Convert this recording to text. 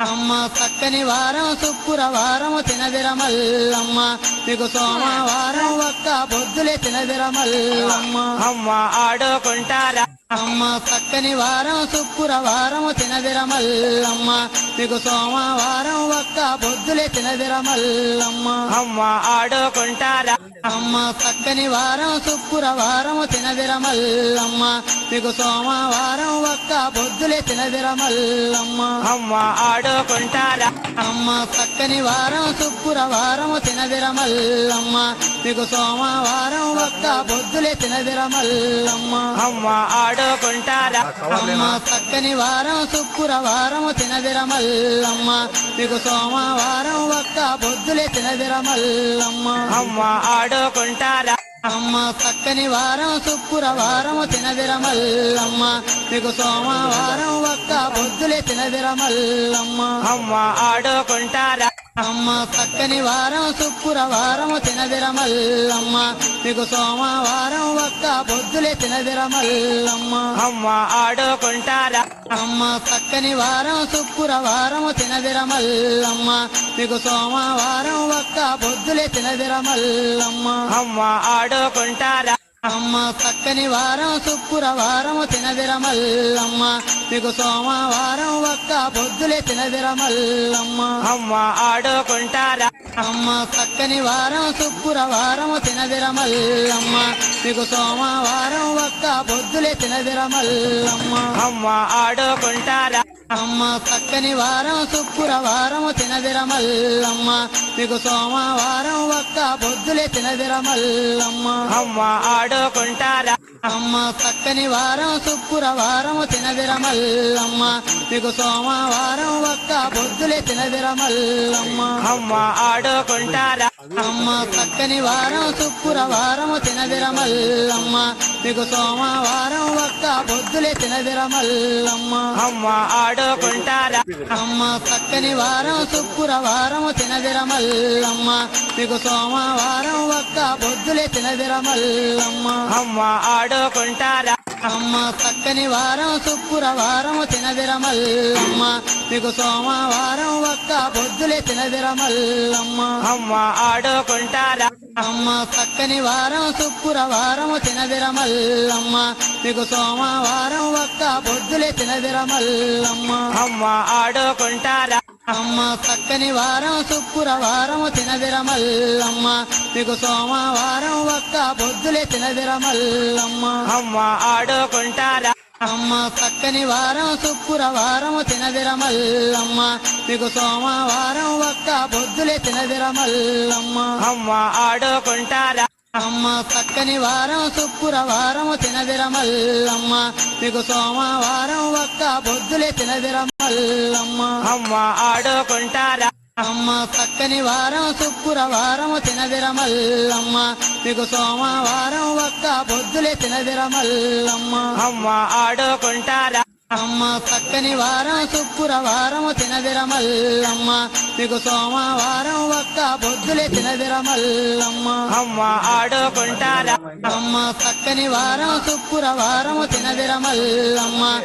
అమ్మ చక్కని వారం శుక్రవారం తినదిరమల్లమ్మ. మీకు సోమవారం ఒక్క బొద్దులే తినదిరమల్లమ్మ. అమ్మ ఆడుకుంటారా? అమ్మ చక్కని వారం శుక్రవారం తినదిరమల్లమ్మ మీకు సోమవారం ఒక్క బొద్దులే తినదిరమల్లమ్మ అమ్మ ఆడుకుంటారా? అమ్మ చక్కని వారం శుక్రవారం తినదిరమల్లమ్మ మీకు సోమవారం ఒక్క బొద్దులే తినదిరమల్లమ్మ అమ్మ ఆడుకుంటారా? అమ్మ చక్కని వారం శుక్రవారం తినదిరమల్లమ్మ మీకు సోమవారం ఒక్క బొద్దులే తినదిరమల్లమ్మ అమ్మ ఆడుకుంటారా అమ్మ చక్కని వారం శుక్రవారం తినదిరమల్లమ్మ మీకు సోమవారం ఒక్క బొద్దులే తినదిరమల్లమ్మ అమ్మ ఆడుకుంటారా? అమ్మ చక్కని వారం శుక్రవారం తినదిరమల్లమ్మ మీకు సోమవారం ఒక్క బొద్దులే తినదిరమల్లమ్మ అమ్మ ఆడుకుంటారా? అమ్మ చక్కని వారం శుక్రవారం తినదిరమల్లమ్మ మీకు సోమవారం ఒక్క బొద్దులే తినదిరమల్లమ్మ అమ్మ. ఆడుకుంటారా? అమ్మ చక్కని వారం శుక్రవారం తినదిరమల్లమ్మ మీకు సోమవారం ఒక్క బొద్దులే తినదిరమల్లమ్మ అమ్మ ఆడుకుంటారా? అమ్మ చక్కని వారం శుక్రవారం తినదిరమల్లమ్మ మీకు సోమవారం ఒక్క బొద్దులే తినదిరమల్లమ్మ అమ్మ ఆడుకుంటారా? అమ్మ చక్కని వారం శుక్రవారం తినదిరమల్లమ్మ మీకు సోమవారం ఒక్క బొద్దులే తినదిరమల్లమ్మ అమ్మ ఆడుకుంటారా? అమ్మ చక్కని వారం శుక్రవారం తినదిరమల్లమ్మ. మీకు సోమవారం ఒక్క బొద్దులే తినదిరమల్లమ్మ. అమ్మ ఆడుకుంటారా? అమ్మ చక్కని వారం శుక్రవారం తినదిరమల్లమ్మ. మీకు సోమవారం ఒక్క బొద్దులే తినదిరమల్లమ్మ. అమ్మ ఆడుకుంటారా? అమ్మ చక్కని వారం శుక్రవారం తినదిరమల్లమ్మ మీకు సోమవారం ఒక్క బొద్దులే తినదిరమల్లమ్మ అమ్మ. ఆడుకుంటారా? అమ్మ చక్కని వారం శుక్రవారం తినదిరమల్లమ్మ మీకు సోమవారం ఒక్క బొద్దులే తినదిరమల్లమ్మ అమ్మ ఆడుకుంటారా? అమ్మ చక్కని వారం శుక్రవారం తినదిరమల్లమ్మ మీకు సోమవారం ఒక్క బొద్దులే తినదిరమల్లమ్మ అమ్మ. ఆడుకుంటారా? అమ్మ చక్కని వారం శుక్రవారం తినదిరమల్లమ్మ మీకు సోమవారం ఒక్క బొద్దులే తినదిరమల్లమ్మ అమ్మ ఆడుకుంటారా? అమ్మ చక్కని వారం శుక్రవారం తినదిరమల్లమ్మ. మీకు సోమవారం ఒక్క బొద్దులే తినదిరమల్లమ్మ. అమ్మ ఆడుకుంటారా? అమ్మ చక్కని వారం శుక్రవారం తినదిరమల్లమ్మ. మీకు సోమవారం ఒక్క బొద్దులే తినదిరమల్లమ్మ. అమ్మ ఆడుకుంటారా? అమ్మ చక్కని వారం శుక్రవారం తినదిరమల్లమ్మ. మీకు సోమవారం ఒక్క బొద్దులే తినదిరమల్లమ్మ. అమ్మ ఆడుకుంటారా? అమ్మ చక్కని వారం శుక్రవారం తినదిరమల్లమ్మ. మీకు సోమవారం ఒక్క బొద్దులే తినదిరమల్లమ్మ. అమ్మ ఆడుకుంటారా? అమ్మ చక్కని వారం శుక్రవారం తినదిరమల్లమ్మ. మీకు సోమవారం ఒక్క బొద్దులే తినదిరమల్లమ్మ. అమ్మ ఆడుకుంటారా? అమ్మ చక్కని వారం శుక్రవారం తినదిరమల్లమ్మ.